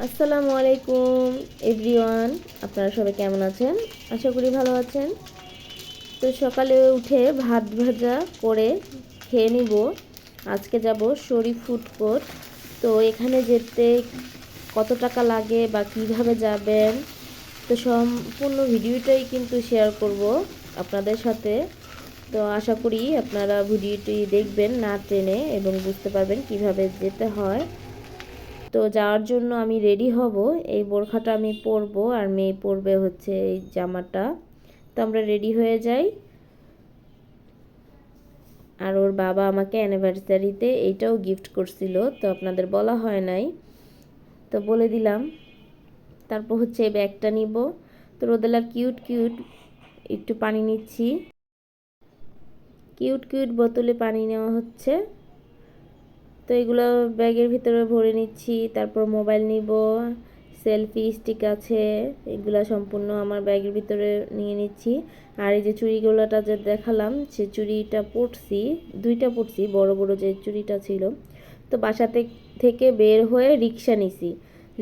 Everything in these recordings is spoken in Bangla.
আসসালামু আলাইকুম, এভরিওয়ান। আপনারা সবাই কেমন আছেন? আশা করি ভালো আছেন। তো সকালে উঠে ভাত ভাজা করে খেয়ে নিব। আজকে যাব শরীফ ফুড কোর্ট। তো এখানে যেতে কত টাকা লাগে বা কীভাবে যাবেন? তো সম্পূর্ণ ভিডিওটাই কিন্তু শেয়ার করব আপনাদের সাথে। তো আশা করি আপনারা ভিডিওটি দেখবেন না ট্রেনে এবং বুঝতে পারবেন কীভাবে যেতে হয়। তো যাওয়ার জন্য আমি রেডি হব। এই বোরখাটা আমি পরবো আর মেয়ে পরবে হচ্ছে এই জামাটা। তো আমরা রেডি হয়ে যাই। আর ওর বাবা আমাকে অ্যানিভার্সারিতে এইটাও গিফট করছিল, তো আপনাদের বলা হয় নাই। তো বলে দিলাম। তারপর হচ্ছে এই ব্যাগটা নিব। তো রোদেলা কিউট কিউট একটু পানি নিচ্ছি। কিউট কিউট বোতলে পানি নেওয়া হচ্ছে। তো এগুলো ব্যাগের ভিতরে ভরে নিচ্ছি, তারপর মোবাইল নিব, সেলফি, স্টিক আছে, এগুলো সম্পূর্ণ আমার ব্যাগের ভিতরে নিয়ে নিচ্ছি। আর এই যে চুড়িগুলোটা যে দেখালাম, সে চুড়িটা পড়ছি দুইটা পড়ছি বড় বড় যে চুড়িটা ছিল। তো বাসা থেকে বের হয়ে রিক্সা নিছি।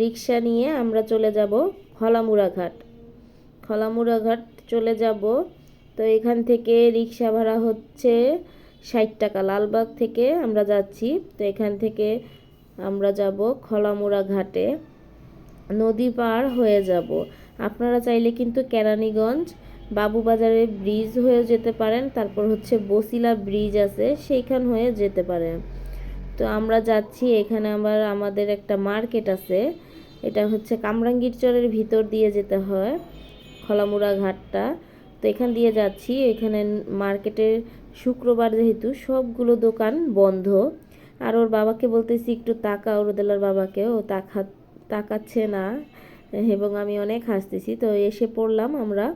রিক্সা নিয়ে আমরা চলে যাব খলামুড়া ঘাট চলে যাব, তো এখান থেকে রিক্সা ভাড়া হচ্ছে ষাট টাকা লালবাগ থেকে আমরা যাচ্ছি। তো এখান থেকে আমরা যাব খলামুড়া ঘাটে। নদী পার হয়ে যাব। আপনারা চাইলে কিন্তু কেরানীগঞ্জ বাবুবাজারে ব্রিজ হয়ে যেতে পারেন। তারপর হচ্ছে বসিলা ব্রিজ আছে, সেইখান হয়ে যেতে পারেন। তো আমরা যাচ্ছি, এখানে আবার আমাদের একটা মার্কেট আছে। এটা হচ্ছে কামরাঙ্গীর চরের ভিতর দিয়ে যেতে হয় খলামুড়া ঘাটটা। তো এখান দিয়ে যাচ্ছি, এখানে মার্কেটের শুক্রবার যেহেতু সবগুলো দোকান বন্ধ, আর ওর বাবাকে বলতেছি একটু তাকা ওরদেলার বাবাকে, ও তাকা, তাকাচ্ছে না, এবং আমি অনেক হাসতেছি। তো এসে পড়লাম আমরা।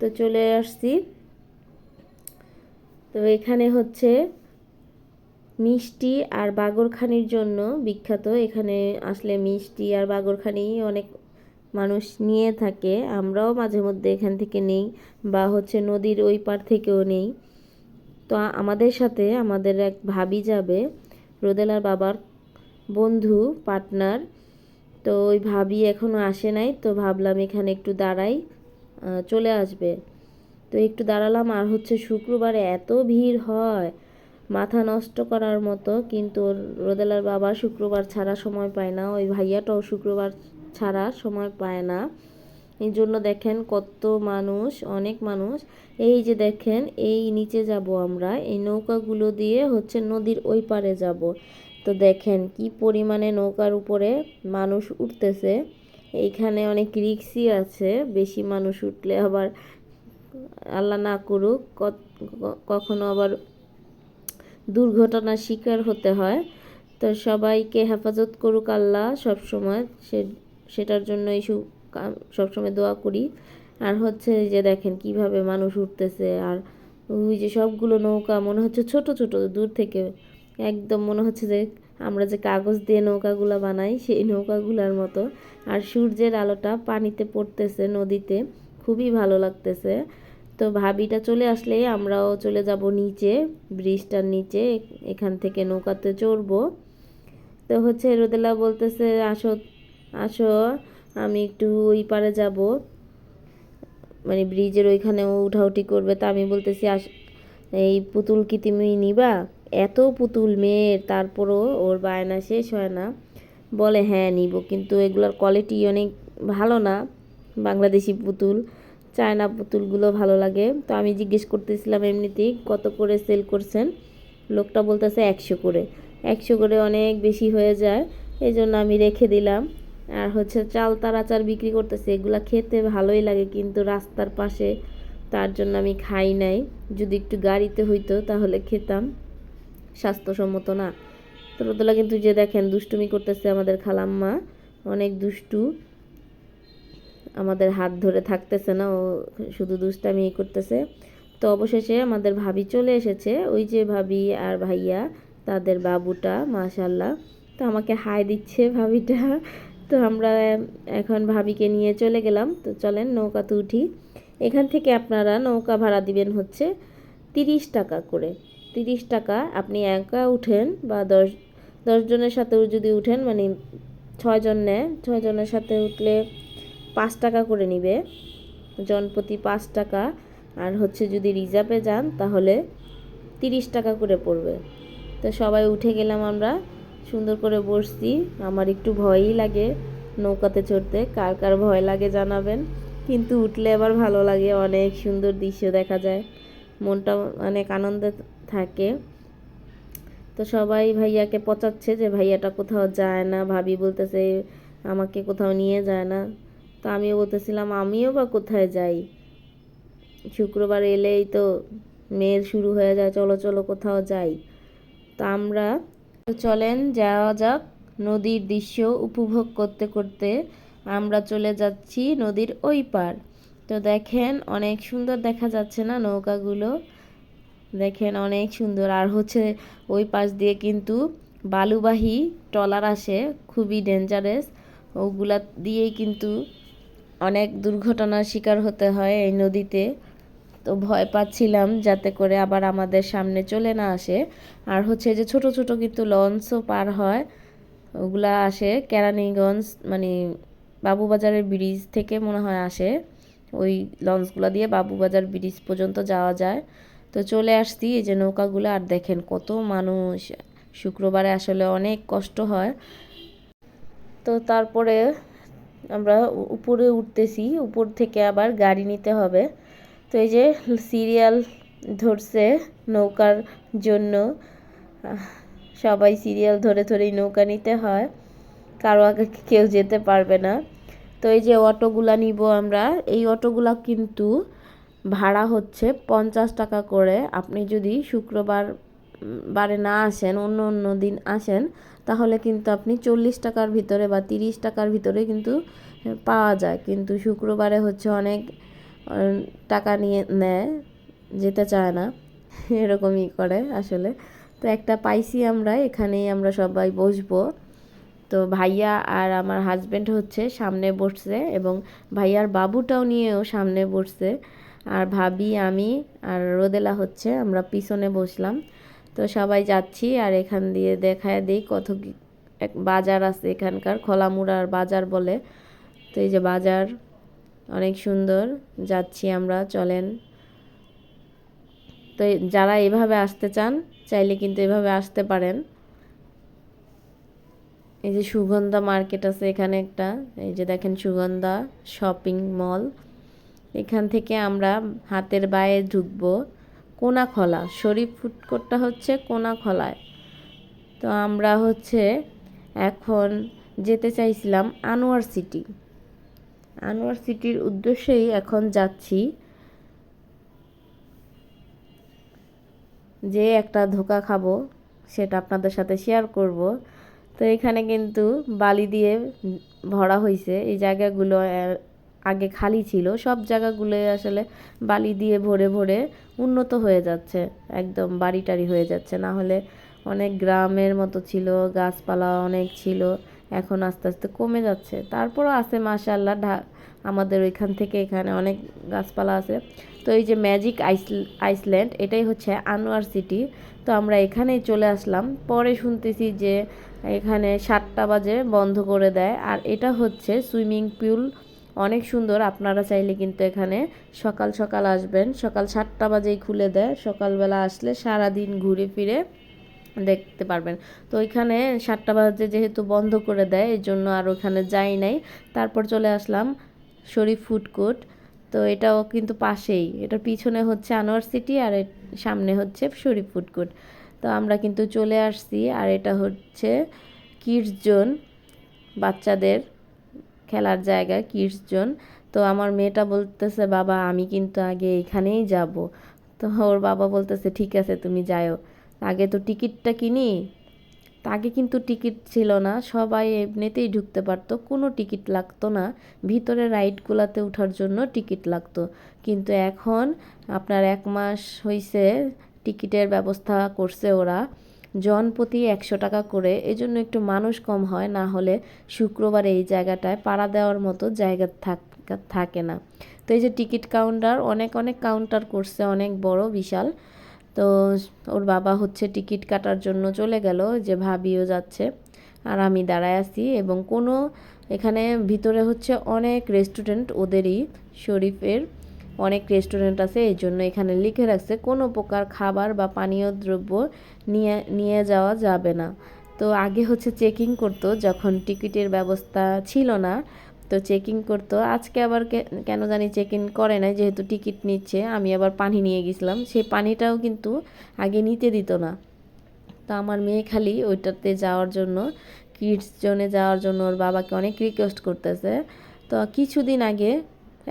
তো চলে আসছি। তো এখানে হচ্ছে মিষ্টি আর বাগরখানির জন্য বিখ্যাত। এখানে আসলে মিষ্টি আর বাগরখানি অনেক মানুষ নিয়ে থাকে। আমরাও মাঝে মধ্যে এখান থেকে নেই বা হচ্ছে নদীর ওই পার থেকেও নেই। তো আমাদের সাথে আমাদের এক ভাবি যাবে, রোদেলার বাবার বন্ধু, পার্টনার। তো ওই ভাবি এখনও আসে নাই, তো ভাবলাম এখানে একটু দাঁড়াই চলে আসবে। তো একটু দাঁড়ালাম, আর হচ্ছে শুক্রবারে এত ভিড় হয়, মাথা নষ্ট করার মতো, কিন্তু রোদেলার বাবা শুক্রবার ছাড়া সময় পায় না, ওই ভাইয়াটাও শুক্রবার ছাড়া সময় পায় না। এই জন্য দেখেন কত মানুষ, অনেক মানুষ। এই যে দেখেন, এই নিচে যাব আমরা, এই নৌকাগুলো দিয়ে হচ্ছে নদীর ওই পারে যাব। তো দেখেন কি পরিমাণে নৌকার উপরে মানুষ উঠতেছে। এইখানে অনেক রিক্সি আছে, বেশি মানুষ উঠলে আবার আল্লাহ না করুক কখনো আবার দুর্ঘটনার শিকার হতে হয়। তো সবাইকে হেফাজত করুক আল্লাহ সবসময়, সে, সেটার জন্য এই সবসময় দোয়া করি। আর হচ্ছে যে দেখেন কীভাবে মানুষ উঠতেছে, আর ওই যে সবগুলো নৌকা মনে হচ্ছে ছোট ছোট, দূর থেকে। একদম মনে হচ্ছে যে আমরা যে কাগজ দিয়ে নৌকাগুলো বানাই, সেই নৌকাগুলোর মতো। আর সূর্যের আলোটা পানিতে পড়তেছে নদীতে, খুবই ভালো লাগতেছে। তো ভাবিটা চলে আসলে আমরাও চলে যাব নিচে, ব্রিজটার নিচে, এখান থেকে নৌকাতে চড়বো। তো হচ্ছে রোদেলা বলতেছে, আসো আসো। আমি একটু ওই পারে যাব। মানে ব্রিজের ওইখানে ও উঠাউঠি করবে। তা আমি বলতেছি, আস, এই পুতুল কি তুমি নিবা? এত পুতুল, মেয়ের। তারপরও ওর বায়না শেষ হয় না। বলে হ্যাঁ নিব। কিন্তু এগুলোর কোয়ালিটি অনেক ভালো না, বাংলাদেশি পুতুল। চায়না পুতুলগুলো ভালো লাগে। তো আমি জিজ্ঞেস করতেছিলাম এমনিতেই, কত করে সেল করছেন? লোকটা বলতেছে, একশো করে। একশো করে অনেক বেশি হয়ে যায়। এই জন্য আমি রেখে দিলাম। আর হচ্ছে চাল তার আচার বিক্রি করতেছে, এগুলো খেতে ভালোই লাগে, কিন্তু রাস্তার পাশে তার জন্য আমি খাই নাই। যদি একটু গাড়িতে হইতো তাহলে খেতাম, স্বাস্থ্যসম্মত না। তো রোদলা কিন্তু যে দেখেন দুষ্টুমি করতেছে আমাদের খালাম্মা, অনেক দুষ্টু। আমাদের হাত ধরে থাকতেছে না, ও শুধু দুষ্টামি করতেছে। তো অবশেষে আমাদের ভাবি চলে এসেছে, ওই যে ভাবি আর ভাইয়া, তাদের বাবুটা মাশাল্লাহ তো আমাকে হাই দিচ্ছে ভাবিটা। তো আমরা এখন ভাবিকে নিয়ে চলে গেলাম। তো চলেন নৌকাতে উঠি। এখান থেকে আপনারা নৌকা ভাড়া দিবেন হচ্ছে তিরিশ টাকা করে। তিরিশ টাকা আপনি একা উঠেন বা দশ দশজনের সাথেও যদি উঠেন মানে ছয়জন নেয় ছয়জনের সাথে উঠলে পাঁচ টাকা করে নিবে। জনপ্রতি পাঁচ টাকা। আর হচ্ছে যদি রিজার্ভে যান, তাহলে তিরিশ টাকা করে পড়বে। তো সবাই উঠে গেলাম আমরা। সুন্দর করে বসছি। আমার একটু ভয়ই লাগে নৌকাতে চড়তে। কার কার ভয় লাগে জানাবেন। কিন্তু উঠলে আবার ভালো লাগে, অনেক সুন্দর দৃশ্য দেখা যায়। মনটা অনেক আনন্দে থাকে। তো সবাই ভাইয়াকে পচাচ্ছে যে, ভাইয়াটা কোথাও যায় না। ভাবি বলতেছে, আমাকে কোথাও নিয়ে যায় না। তো আমিও বলতেছিলাম, আমিও বা কোথায় যাই? শুক্রবার এলেই তো মেয়ের শুরু হয়ে যায়, চলো চলো, কোথাও যাই। তা আমরা তো চলেন যাওয়া যাক নদীর দৃশ্য উপভোগ করতে করতে আমরা চলে যাচ্ছি নদীর ওই পার তো দেখেন অনেক সুন্দর দেখা যাচ্ছে না নৌকাগুলো? দেখেন অনেক সুন্দর। আর হচ্ছে ওই পাশ দিয়ে কিন্তু বালুবাহী ট্রলার আসে, খুবই ডেঞ্জারাস ওগুলা দিয়েই কিন্তু অনেক দুর্ঘটনার শিকার হতে হয় এই নদীতে। তো ভয় পাচ্ছিলাম যাতে করে আবার আমাদের সামনে চলে না আসে। আর হচ্ছে যে ছোট ছোট কিন্তু লঞ্চও পার হয়। ওগুলা আসে, কেরানীগঞ্জ মানে বাবুবাজারের ব্রিজ থেকে মনে হয় আসে। ওই লঞ্চগুলো দিয়ে বাবুবাজার ব্রিজ পর্যন্ত যাওয়া যায়। তো চলে আসছি, এই যে নৌকাগুলো, আর দেখেন কত মানুষ। শুক্রবারে আসলে অনেক কষ্ট হয়। তো তারপরে আমরা উপরে উঠতেছি, উপর থেকে আবার গাড়ি নিতে হবে। তো এই যে সিরিয়াল ধরছে নৌকার জন্য, সবাই সিরিয়াল ধরে ধরেই নৌকা নিতে হয়, কারও আগে কেউ যেতে পারবে না। তো এই যে অটোগুলা নিব আমরা, এই অটোগুলা কিন্তু ভাড়া হচ্ছে পঞ্চাশ টাকা করে। আপনি যদি শুক্রবার বারে না আসেন, অন্য অন্য দিন আসেন, তাহলে কিন্তু আপনি চল্লিশ টাকার ভিতরে বা তিরিশ টাকার ভিতরে কিন্তু পাওয়া যায়। কিন্তু শুক্রবারে হচ্ছে অনেক টাকা নিয়ে নেয়, যেতে চায় না। এরকমই করে আসলে। তো একটা পাইছি আমরা, এখানেই আমরা সবাই বসবো। তো ভাইয়া আর আমার হাজব্যান্ড হচ্ছে সামনে বসছে এবং ভাইয়ার বাবুটাও নিয়েও সামনে বসছে। আর ভাবি, আমি আর রোদেলা হচ্ছে, আমরা পিছনে বসলাম। তো সবাই যাচ্ছি আর এখান দিয়ে দেখায় দিই কত এক বাজার আছে এখানকার, খোলামুড়ার বাজার বলে। তো এই যে বাজার অনেক সুন্দর, যাচ্ছি আমরা, চলেন। তো যারা এভাবে আসতে চান, চাইলে কিন্তু এভাবে আসতে পারেন। এই যে সুগন্ধা মার্কেট আছে এখানে একটা, এই যে দেখেন সুগন্ধা শপিং মল। এখান থেকে আমরা হাতের বায়ে ঢুকবো কোনাখলা, শরীফ ফুড কোর্টটা হচ্ছে কোনাখলায়। তো আমরা হচ্ছে এখন যেতে চাইছিলাম আনোয়ার সিটি। আনোয়ার সিটির উদ্দেশ্যেই এখন যাচ্ছি যে একটা ধোকা খাব, সেটা আপনাদের সাথে শেয়ার করব। তো এখানে কিন্তু বালি দিয়ে ভরা হয়েছে এই জায়গাগুলো আগে খালি ছিল। সব জায়গাগুলো আসলে বালি দিয়ে ভরে ভরে উন্নত হয়ে যাচ্ছে। একদম বাড়ি টাড়ি হয়ে যাচ্ছে। না হলে অনেক গ্রামের মতো ছিল, গাছপালা অনেক ছিল। এখন আস্তে আস্তে কমে যাচ্ছে। তারপরও আছে মাশাল্লাহ ঢা, আমাদের ওইখান থেকে এখানে অনেক গাছপালা আছে। তো এই যে ম্যাজিক আইস, আইসল্যান্ড, এটাই হচ্ছে আনোয়ার সিটি। তো আমরা এখানেই চলে আসলাম। পরে শুনতেছি যে এখানে সাতটা বাজে, বন্ধ করে দেয়। আর এটা হচ্ছে সুইমিং পুল। অনেক সুন্দর, আপনারা চাইলে কিন্তু এখানে সকাল সকাল আসবেন। সকাল সাতটা বাজেই খুলে দেয়। সকালবেলা আসলে সারা দিন ঘুরে ফিরে দেখতে পারবেন। তো ওইখানে সাতটা বাজে যেহেতু বন্ধ করে দেয় এই জন্য আর ওখানে যাই নাই। তারপর চলে আসলাম শরীফ ফুড কোর্ট। তো এটাও কিন্তু পাশেই। এটার পিছনে হচ্ছে আনোয়ার সিটি আর সামনে হচ্ছে শরীফ ফুড কোর্ট। তো আমরা কিন্তু চলে আসছি আর এটা হচ্ছে কিডস জোন বাচ্চাদের খেলার জায়গা কিডস জোন তো আমার মেয়েটা বলতেছে, বাবা, আমি কিন্তু আগে এখানেই যাব। তো ওর বাবা বলতেছে, ঠিক আছে, তুমি যাও আগে তো টিকিটটা কিনি। আগে কিন্তু টিকিট ছিল না, সবাই এমনিতেই ঢুকতে পারতো, কোনো টিকিট লাগতো না। ভিতরে রাইডগুলোতে ওঠার জন্য টিকিট লাগতো। কিন্তু এখন আপনার এক মাস হয়েছে টিকিটের ব্যবস্থা করছে ওরা। জন প্রতি একশো টাকা করে, এজন্য একটু মানুষ কম হয়, না হলে শুক্রবার এই জায়গাটায় পাড়া দেওয়ার মতো জায়গা থাক, থাকে না। তো এই যে টিকিট কাউন্টার, অনেক অনেক কাউন্টার করছে, অনেক বড়, বিশাল। তো ওর বাবা হচ্ছে টিকিট কাটার জন্য চলে গেল, যে ভাবিও যাচ্ছে। আর আমি দাঁড়ায় আছি এবং কোনো এখানে ভিতরে হচ্ছে অনেক রেস্টুরেন্ট ওদেরই, শরীফের অনেক রেস্টুরেন্ট আছে, এই জন্য এখানে লিখে রাখছে, কোনো প্রকার খাবার বা পানীয় দ্রব্য নিয়ে নিয়ে যাওয়া যাবে না। তো আগে হচ্ছে চেকিং করতো, যখন টিকিটের ব্যবস্থা ছিল না তো চেকিং করতো। আজকে আবার কেন জানি চেক করে নাই, যেহেতু টিকিট নিচ্ছে, আমি আবার পানি নিয়ে গেছিলাম। সেই পানিটাও কিন্তু আগে নিতে দিত না। তো আমার মেয়ে খালি ওইটাতে যাওয়ার জন্য কিডস জোনে যাওয়ার জন্য ওর বাবাকে অনেক রিকোয়েস্ট করতেছে। তো কিছুদিন আগে,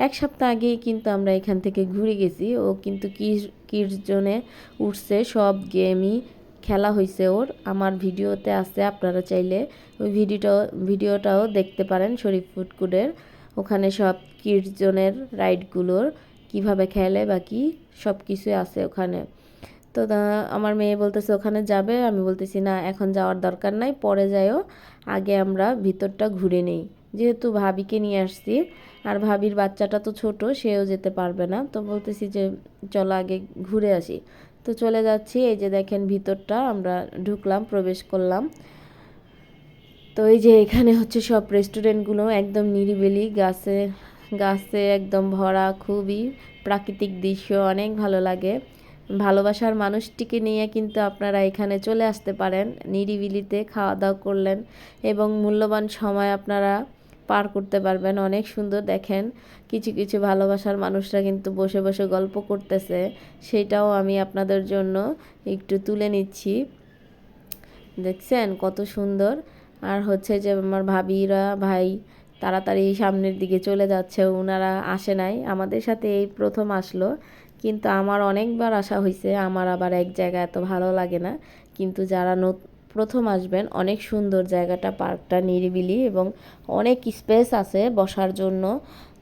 এক সপ্তাহ আগেই কিন্তু আমরা এখান থেকে ঘুরে গেছি। ও কিন্তু কিডস জোনে উঠছে, সব গেমই খেলা হয়েছে ওর। আমার ভিডিওতে আছে, আপনারা চাইলে ওই ভিডিওটাও ভিডিওটাও দেখতে পারেন শরীফ ফুডকুডের ওখানে সব কিডস জোনের রাইডগুলোর কীভাবে খেলে বা কি সব কিছুই আছে ওখানে। তো আমার মেয়ে বলতেছে, ওখানে যাবে? আমি বলতেছি, না, এখন যাওয়ার দরকার নাই, পরে যাইও। আগে আমরা ভিতরটা ঘুরে নেই। যেহেতু ভাবিকে নিয়ে আসছি, আর ভাবির বাচ্চাটা তো ছোট, সেও যেতে পারবে না। তো বলতেছি যে, চলো আগে ঘুরে আসি। তো চলে যাচ্ছি, এই যে দেখেন ভিতরটা, আমরা ঢুকলাম, প্রবেশ করলাম। তো এই যে এখানে হচ্ছে সব রেস্টুরেন্টগুলো একদম নিরিবিলি, গাছে গাছে একদম ভরা, খুবই প্রাকৃতিক দৃশ্য, অনেক ভালো লাগে। ভালোবাসার মানুষটিকে নিয়ে কিন্তু আপনারা এখানে চলে আসতে পারেন, নিরিবিলিতে খাওয়া দাওয়া করলেন এবং মূল্যবান সময় আপনারা পার করতে পারবেন। অনেক সুন্দর দেখেন, কিছু কিছু ভালোবাসার মানুষরা কিন্তু বসে বসে গল্প করতেছে। সেটাও আমি আপনাদের জন্য একটু তুলে নিচ্ছি। দেখছেন কত সুন্দর। আর হচ্ছে যে আমার ভাবিরা, ভাই তাড়াতাড়ি সামনের দিকে চলে যাচ্ছে ওনারা আসে নাই। আমাদের সাথে এই প্রথম আসলো। কিন্তু আমার অনেকবার আসা হয়েছে আমার আবার এক জায়গা এত ভালো লাগে না। কিন্তু যারা প্রথম আসবেন, অনেক সুন্দর জায়গাটা, পার্কটা নিরিবিলি এবং অনেক স্পেস আছে বসার জন্য,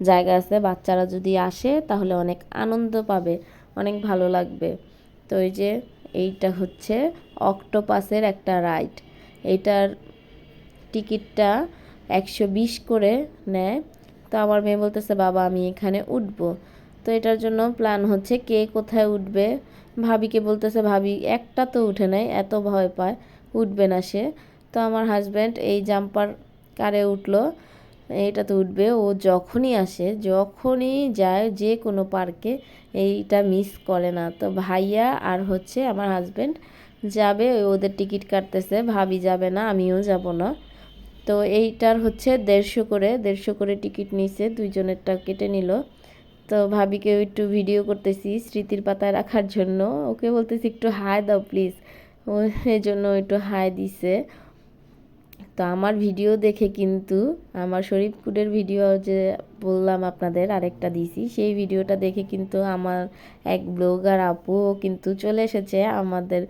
জায়গা আছে, বাচ্চারা যদি আসে তাহলে অনেক আনন্দ পাবে, অনেক ভালো লাগবে। তো এই যে এইটা হচ্ছে অক্টোপাসের একটা রাইড এইটার টিকিটটা একশো বিশ করে নেয়। তো আমার মেয়ে বলতেছে, বাবা, আমি এখানে উঠবো। তো এটার জন্য প্ল্যান হচ্ছে, কে কোথায় উঠবে? ভাবিকে বলতেছে, ভাবি, একটা তো উঠে নেয় এত ভয় পায়। উঠবে না সে। তো আমার হাজব্যান্ড এই জাম্পার কারে উঠল এইটা তো উঠবে। ও যখনই আসে, যখনই যায় যে কোনো পার্কে এইটা মিস করে না। তো ভাইয়া আর হচ্ছে আমার হাজব্যান্ড যাবে, ওদের টিকিট কাটতেছে, ভাবি যাবে না, আমিও যাব না। তো এইটার হচ্ছে দেড়শো করে দেড়শো করে টিকিট নিছে, দুইজনেরটা কেটে নিল। তো ভাবিকে একটু ভিডিও করতেছি স্মৃতির পাতায় রাখার জন্য। ওকে বলতেছি, একটু হাই দাও প্লিজ ও এই জন্য একটু হাই দিছে। তো আমার ভিডিও দেখে কিন্তু আমার শরীফকুডের ভিডিও যে বললাম আপনাদের আরেকটা দিছি, সেই ভিডিওটা দেখে কিন্তু আমার এক ব্লগার আপুও কিন্তু চলে এসেছে আমাদের।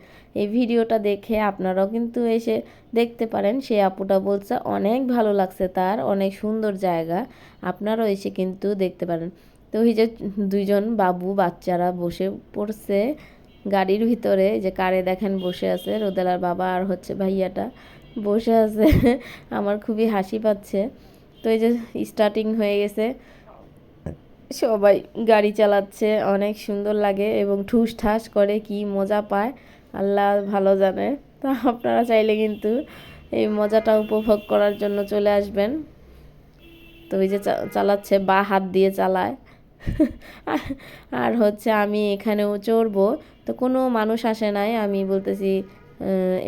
এই ভিডিওটা দেখে আপনারাও কিন্তু এসে দেখতে পারেন সেই আপুটা বলছে অনেক ভালো লাগছে তার, অনেক সুন্দর জায়গা, আপনারাও এসে কিন্তু দেখতে পারেন। তো ওই যে দুইজন বাবু বাচ্চারা বসে পড়ছে গাড়ির ভিতরে যে কারে দেখেন বসে আছে, রোদেলার বাবা আর হচ্ছে ভাইয়াটা বসে আছে। আমার খুবই হাসি পাচ্ছে। তো এই যে স্টার্টিং হয়ে গেছে। সবাই গাড়ি চালাচ্ছে, অনেক সুন্দর লাগে এবং ঠুস ঠাস করে কি মজা পায়, আল্লাহ ভালো জানে। তা আপনারা চাইলে কিন্তু এই মজাটা উপভোগ করার জন্য চলে আসবেন। তো ওই যে চালাচ্ছে, বা হাত দিয়ে চালায়। আর হচ্ছে আমি এখানেও চড়বো। তো কোনো মানুষ আসে নাই, আমি বলতেছি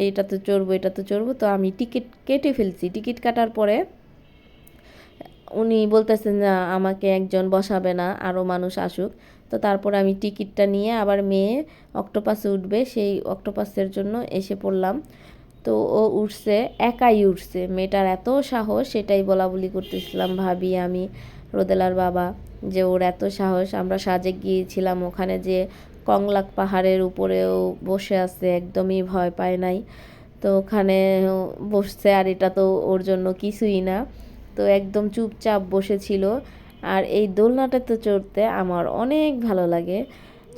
এইটা তো চড়বো, এটা তো চড়বো। তো আমি টিকিট কেটে ফেলছি। টিকিট কাটার পরে উনি বলতেছেন, না, আমাকে একজন বসাবে না আরও মানুষ আসুক। তো তারপরে আমি টিকিটটা নিয়ে আবার মেয়ে অক্টোপাসে উঠবে, সেই অক্টোপাসের জন্য এসে পড়লাম। তো ও উঠছে, একাই উঠছে। মেয়েটার এত সাহস, সেটাই বলা বলি করতেছিলাম, ভাবি, আমি রোদেলার বাবা। যে ওর এত সাহস, আমরা সাজে গিয়েছিলাম ওখানে যে কংলাক পাহাড়ের উপরেও বসে আছে, একদমই ভয় পায় নাই। তো ওখানে বসছে আর এটা তো ওর জন্য কিছুই না। তো একদম চুপচাপ বসেছিল। আর এই দোলনাটাতে চড়তে আমার অনেক ভালো লাগে।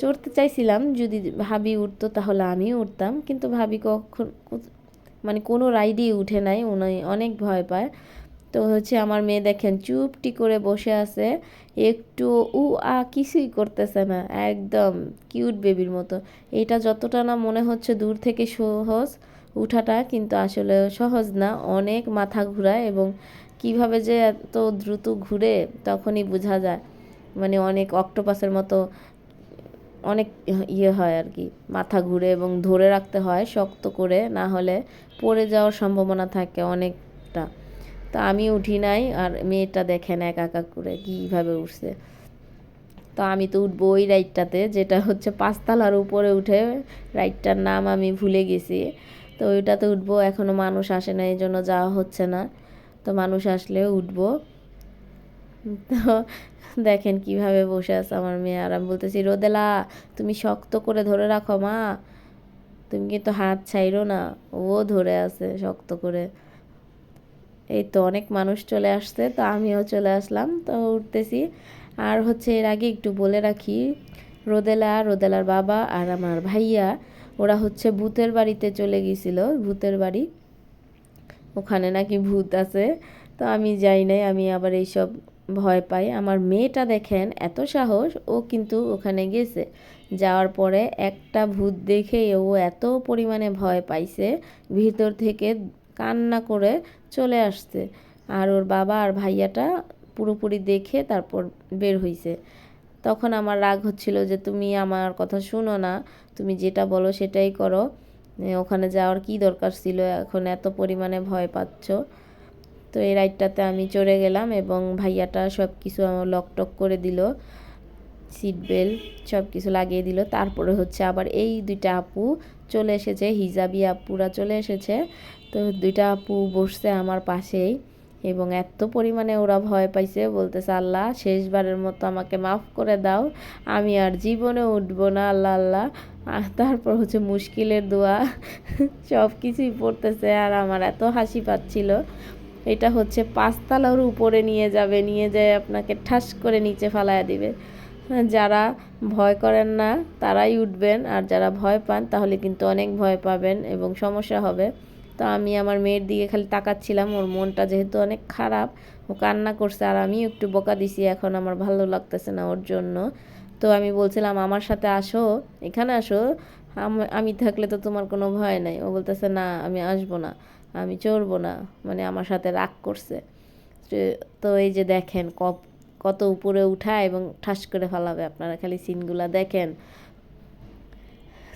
চড়তে চাইছিলাম, যদি ভাবি উঠতো তাহলে আমিও উঠতাম। কিন্তু ভাবি কখন মানে কোনো রাইডই উঠে নাই, উনি অনেক ভয় পায়। তো হচ্ছে আমার মেয়ে দেখেন চুপটি করে বসে আছে, একটু উ আ কিছুই করতেছে না, একদম কিউট বেবির মতো। এটা যতটা না মনে হচ্ছে দূর থেকে সহজ উঠাটা, কিন্তু আসলে সহজ না। অনেক মাথা ঘুরায় এবং কীভাবে যে এত দ্রুত ঘুরে তখনই বোঝা যায়। মানে অনেক অক্টোপাসের মতো অনেক ইয়ে হয় আর কি, মাথা ঘুরে এবং ধরে রাখতে হয় শক্ত করে, না হলে পড়ে যাওয়ার সম্ভাবনা থাকে অনেকটা। তা আমি উঠি নাই আর মেয়েটা দেখেন একা একা করে কীভাবে উঠছে। তো আমি তো উঠবো ওই রাইডটাতে, যেটা হচ্ছে পাঁচতলার উপরে উঠে রাইডটার নাম আমি ভুলে গেছি। তো ওইটাতে উঠবো এখনও মানুষ আসে না, এই জন্য যাওয়া হচ্ছে না। তো মানুষ আসলে উঠবো। তো দেখেন কীভাবে বসে আছে আমার মেয়ে। আর আমি বলতেছি, রোদেলা, তুমি শক্ত করে ধরে রাখো মা। তুমি কিন্তু হাত ছাইরো না। ও ধরে আছে শক্ত করে। এই তো অনেক মানুষ চলে আসছে, তো আমিও চলে আসলাম, তো উঠতেছি। আর হচ্ছে এর আগে একটু বলে রাখি, রোদেলা, রোদেলার বাবা আর আমার ভাইয়া, ওরা হচ্ছে ভূতের বাড়িতে চলে গিয়েছিল ভূতের বাড়ি। ওখানে নাকি ভূত আছে, তো আমি যাই নাই, আমি আবার এইসব ভয় পাই। আমার মেয়েটা দেখেন, এত সাহস, ও কিন্তু ওখানে গেছে। যাওয়ার পরে একটা ভূত দেখে ও এত পরিমাণে ভয় পাইছে, ভিতর থেকে কান্না করে চলে আসছে। আর ওর বাবা আর ভাইয়াটা পুরোপুরি দেখে তারপর বের হইছে। তখন আমার রাগ হচ্ছিল যে, তুমি আমার কথা শুনো না। তুমি যেটা বলো সেটাই করো। ওখানে যাওয়ার কি দরকার ছিল? এখন এত পরিমাণে ভয় পাচ্ছ। তো এই রাইডটাতে আমি চড়ে গেলাম এবং ভাইয়াটা সব কিছু আমার লকটক করে দিল। সিট বেল্ট সব কিছু লাগিয়ে দিল। তারপরে হচ্ছে আবার এই দুইটা আপু চলে এসেছে, হিজাবি আপুরা চলে এসেছে। তো দুইটা আপু বসছে আমার পাশেই এবং এত পরিমাণে ওরা ভয় পাইছে, বলতেছে, আল্লাহ, শেষবারের মতো আমাকে মাফ করে দাও, আমি আর জীবনে উঠবো না, আল্লাহ আল্লাহ। আর তারপর হচ্ছে মুশকিলের দোয়া সব কিছুই পড়তেছে আর আমার এত হাসি পাচ্ছিল। এটা হচ্ছে পাঁচতলার উপরে নিয়ে যাবে, নিয়ে যায় আপনাকে ঠাস করে নিচে ফালায়া দিবে। যারা ভয় করেন না, তারাই উঠবেন, আর যারা ভয় পান, তাহলে কিন্তু অনেক ভয় পাবেন এবং সমস্যা হবে। তো আমি আমার মেয়ের দিকে খালি তাকাচ্ছিলাম, ওর মনটা যেহেতু অনেক খারাপ, ও কান্না করছে আর আমি একটু বকা দিছি, এখন আমার ভালো লাগতেছে না ওর জন্য। তো আমি বলছিলাম, আমার সাথে আসো, এখানে আসো, আম- থাকলে তো তোমার কোনো ভয় নাই। ও বলতেছে, না, আমি আসব না, আমি চড়বো না। মানে আমার সাথে রাগ করছে। তো- এই যে দেখেন কত উপরে উঠায় এবং ঠাস করে ফেলাবে। আপনারা খালি সিনগুলা দেখেন।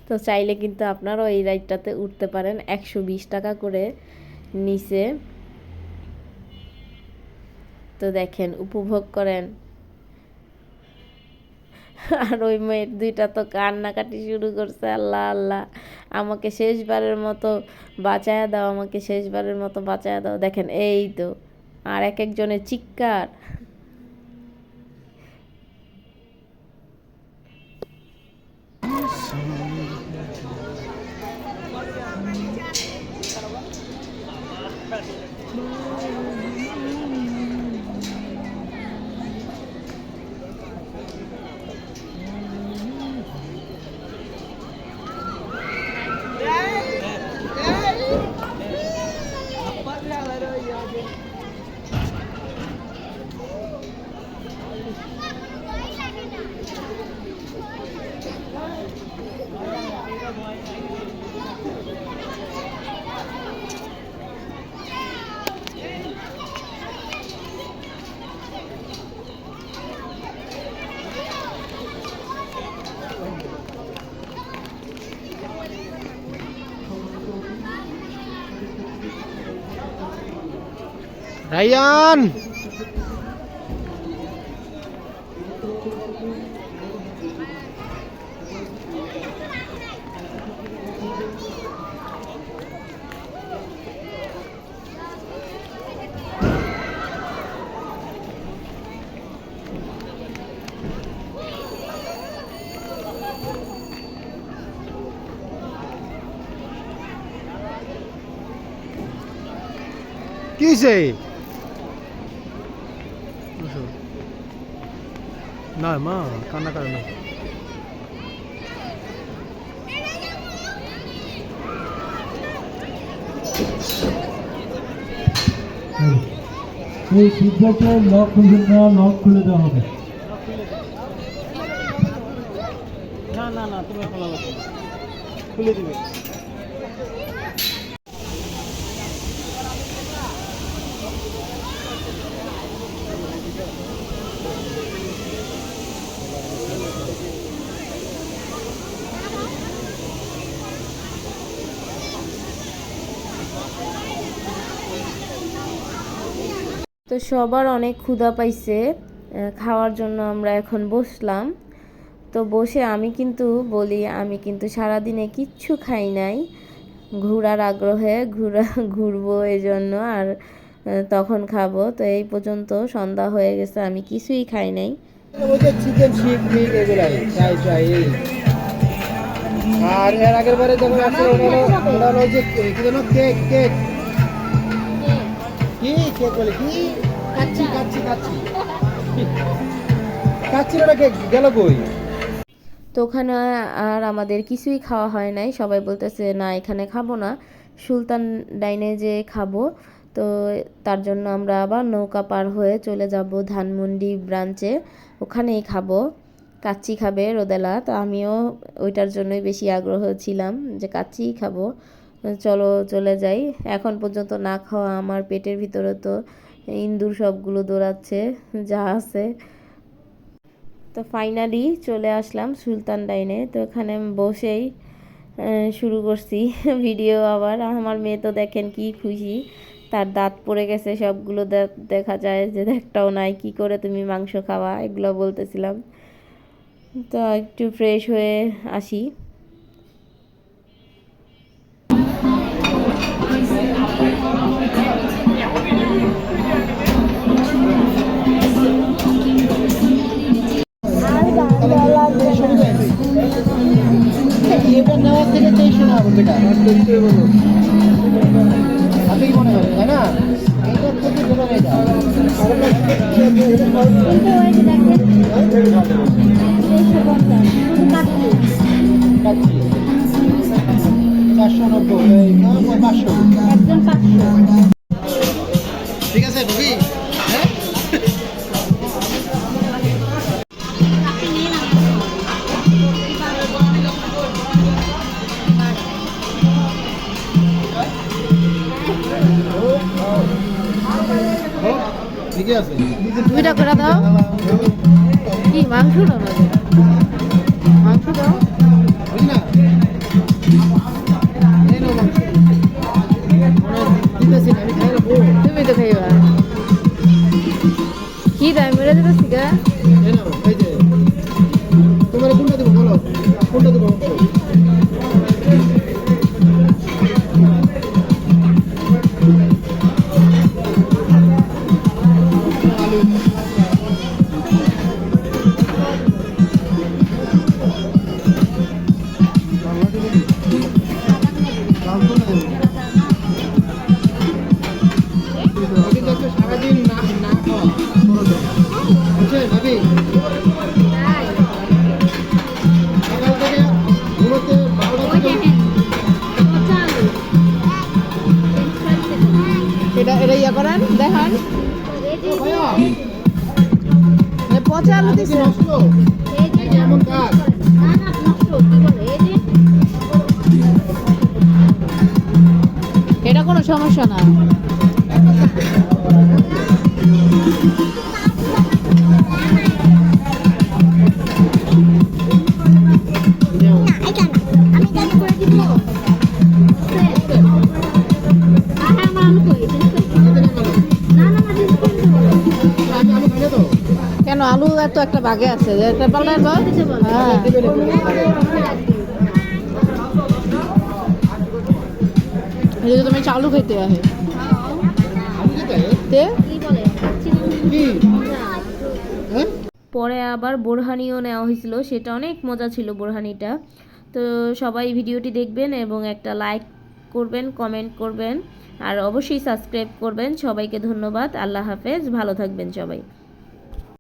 তো চাইলে কিন্তু আপনারাও এই রাইডটাতে উঠতে পারেন। একশো বিশ টাকা করে নিচে। তো দেখেন, উপভোগ করেন। আর ওই মেয়ের দুইটা তো কান্নাকাটি শুরু করছে, আল্লাহ আল্লাহ। আমাকে শেষবারের মতো বাঁচায়া দাও, আমাকে শেষবারের মতো বাঁচায়া দাও। দেখেন, এই তো। আর এক একজনের চিৎকার। রায়ান কি হয়েছে বসো। না মা কান্না করে না এই সিদ্ধাকে লক খুলবেন না লক খুলে দেওয়া হবে না না না তুমি খোলা খুলে দিবে সবার অনেক ক্ষুধা পাইছে খাওয়ার জন্য আমরা এখন বসলাম। তো বসে আমি কিন্তু বলি আমি কিন্তু সারাদিনে কিচ্ছু খাই নাই। ঘোরার আগ্রহে ঘুরা ঘুরবো এই জন্য আর তখন খাব। তো এই পর্যন্ত সন্ধ্যা হয়ে গেছে আমি কিছুই খাই নাই। চিকেন শিক মিক এগুলাই চাই চাই। আর এর আগের বারে যখন আসলে ওটা হলো ওই যে কি যেন কেক কেক কি? কেক বলে কি? গেল কই? তো ওখানে আর আমাদের কিছুই খাওয়া হয় নাই। সবাই বলতেছে না এখানে খাব না। সুলতান ডাইনে যে খাব। তো তার জন্য আমরা আবার নৌকা পার হয়ে চলে যাব ধানমন্ডি ব্রাঞ্চে। ওখানেই খাব। কাচ্চি খাবে রোদেলা। তো আমিও ওইটার জন্যই বেশি আগ্রহ ছিলাম যে কাচ্চিই খাব। চলো চলে যাই। এখন পর্যন্ত না খাওয়া আমার পেটের ভিতরে তো ইন্দুর সবগুলো দৌড়াচ্ছে, যা আছে। তো ফাইনালি চলে আসলাম সুলতান ডাইনে তো এখানে বসেই শুরু করছি ভিডিও আবার। আমার মেয়ে তো দেখেন কি খুশি। তার দাঁত পড়ে গেছে, সবগুলো দেখা যায় যে একটাও নাই, কি করে তুমি মাংস খাওয়া? এগুলো বলতেছিলাম। তো একটু ফ্রেশ হয়ে আসি। বেটা আপনি মনে করেন তাই না? এইটার থেকে বেরো এটা চারশো নব্বই। পাঁচশো। ঠিক আছে রবি দুইটা করে দাও। কি মাংস দাও মাংস। রাখব। তুমি তো খাইবা। কি দাম মেরে দিতেছি গা। এত আছে পর হ্যাঁ। এই যে তুমি চালু আহে খেতে তে? কি? হ্যাঁ? পরে আবার বোরহানিও নেওয়া হয়েছিল সেটা অনেক মজা ছিল বোরহানিটা। তো সবাই ভিডিওটি দেখবেন এবং একটা লাইক করবেন কমেন্ট করবেন আর অবশ্যই সাবস্ক্রাইব করবেন। সবাইকে ধন্যবাদ আল্লাহ হাফেজ ভালো থাকবেন সবাই।